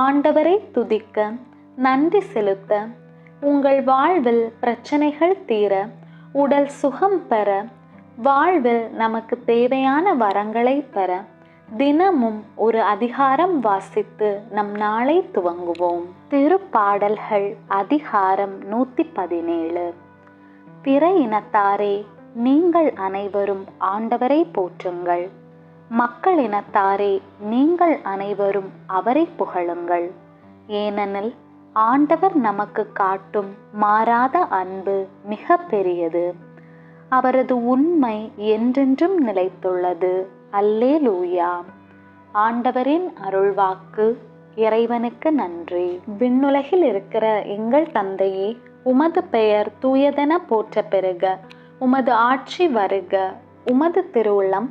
ஆண்டவரை துதிக்க நன்றி செலுத்த உங்கள் வாழ்வில் பிரச்சனைகள் தீர உடல் சுகம் பெற வாழ்வில் நமக்கு தேவையான வரங்களை பெற தினமும் ஒரு அதிகாரம் வாசித்து நம் நாளை துவங்குவோம். திருப்பாடல்கள் அதிகாரம் நூற்றி பதினேழு. பிற இனத்தாரே நீங்கள் அனைவரும் ஆண்டவரை போற்றுங்கள். மக்கள் இனத்தாரே நீங்கள் அனைவரும் அவரை புகழுங்கள். ஏனெனில் ஆண்டவர் நமக்கு காட்டும் மாறாத அன்பு மிக பெரியது. அவரது உண்மை என்றென்றும் நிலைத்துள்ளது. அல்லே லூயா ஆண்டவரின் அருள்வாக்கு இறைவனுக்கு நன்றி. விண்ணுலகில் இருக்கிற எங்கள் தந்தையே உமது பெயர் தூயதென போற்ற பெருக உமது ஆட்சி வருக. உமது திருவுள்ளம்